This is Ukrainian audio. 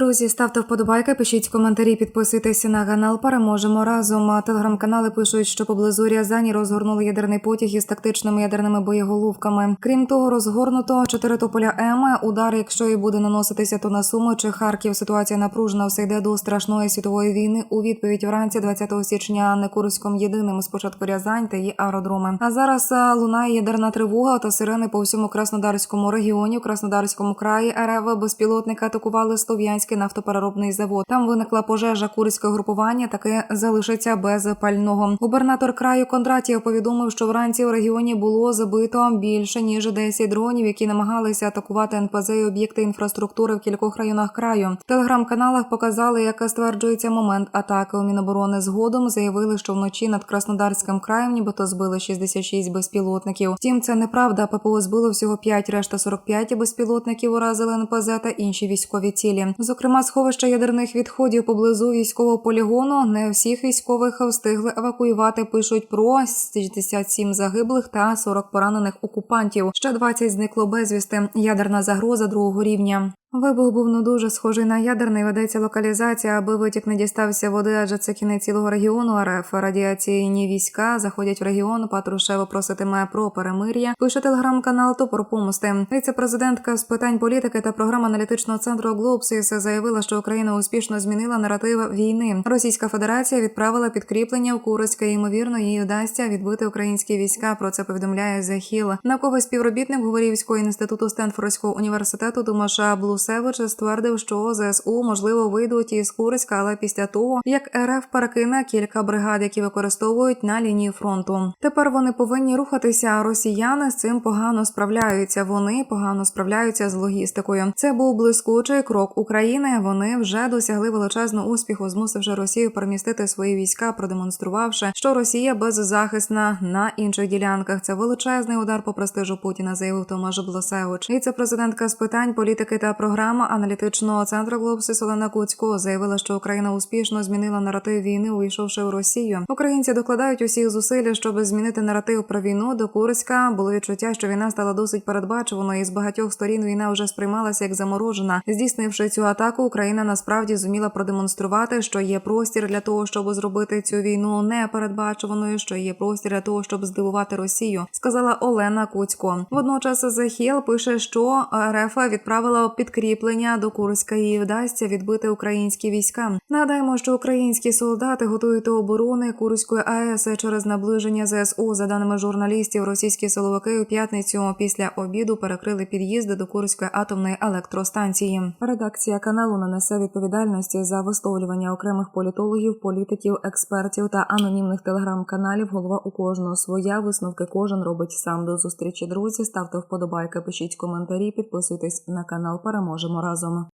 друзі, ставте вподобайки, пишіть коментарі, підписуйтесь на канал. Переможемо разом. Телеграм-канали пишуть, що поблизу Рязані розгорнули ядерний потяг із тактичними ядерними боєголовками. Крім того, розгорнуто чотири тополя М. Удар, якщо і буде наноситися, то на Суми чи Харків. Ситуація напружена. Все йде до страшної світової війни. У відповідь вранці 20 січня не Курськом єдиним спочатку Рязань та її аеродроми. А зараз лунає ядерна тривога та сирени по всьому Краснодарському регіоні. У Краснодарському краї РФ безпілотники атакували Слов'янський нафтопереробний завод. Там виникла пожежа курське групування, таки залишиться без пального. Губернатор краю Кондратів повідомив, що вранці у регіоні було забито більше ніж 10 дронів, які намагалися атакувати НПЗ і об'єкти інфраструктури в кількох районах краю. В телеграм-каналах показали, як стверджується момент атаки у Міноборони. Згодом заявили, що вночі над Краснодарським краєм нібито збили 66 безпілотників. Втім, це неправда. ППО збило всього 5, решта 45 безпілотників уразили НПЗ та інші військові цілі. Зокрема, сховища ядерних відходів поблизу військового полігону. Не всіх військових встигли евакуювати. Пишуть про 67 загиблих та 40 поранених окупантів. Ще 20 зникло безвісти. Ядерна загроза другого рівня. Вибух був не дуже схожий на ядерний. Ведеться локалізація, аби витік не дістався води, адже це кінець цілого регіону. РФ радіаційні війська заходять в регіон. Патрушева проситиме про перемир'я. Пише телеграм-канал Топор помсти. Віце-президентка з питань політики та програм аналітичного центру Глобсіс заявила, що Україна успішно змінила наратив війни. Російська Федерація відправила підкріплення в Курськ, і, ймовірно, їй вдасться відбити українські війська. Про це повідомляє Hill. Науковий співробітник Говорівського інституту Стенфордського університету Томаша Блусевич ствердив, що ЗСУ можливо вийдуть із Курська, але після того як РФ перекине кілька бригад, які використовують на лінії фронту. Тепер вони повинні рухатися. а Росіяни з цим погано справляються. Вони погано справляються з логістикою. Це був блискучий крок України. Вони вже досягли величезного успіху, змусивши Росію перемістити свої війська, продемонструвавши, що Росія беззахисна на інших ділянках. Це величезний удар по престижу Путіна, заявив Томаш Блосевич. Віце-президентка з питань політики та програма аналітичного центру Глобсис Олена Куцько заявила, що Україна успішно змінила наратив війни, увійшовши в Росію. Українці докладають усіх зусиль, щоб змінити наратив про війну до Курська. Було відчуття, що війна стала досить передбачуваною. і з багатьох сторін війна вже сприймалася як заморожена. Здійснивши цю атаку, Україна насправді зуміла продемонструвати, що є простір для того, щоб зробити цю війну непередбачуваною, що є простір для того, щоб здивувати Росію, сказала Олена Куцько. Водночас Захіл пише, що РФ відправила підкріплення до Курська і вдасться відбити українські війська. Нагадаємо, що українські солдати готують до оборони Курської АЕС через наближення ЗСУ. За даними журналістів, російські силовики у п'ятницю після обіду перекрили під'їзди до Курської атомної електростанції. Редакція каналу не несе відповідальності за висловлювання окремих політологів, політиків, експертів та анонімних телеграм-каналів. Голова у кожного своя висновки кожен робить сам до зустрічі. Друзі, ставте вподобайки, пишіть коментарі, підписуйтесь на канал. Переможемо разом.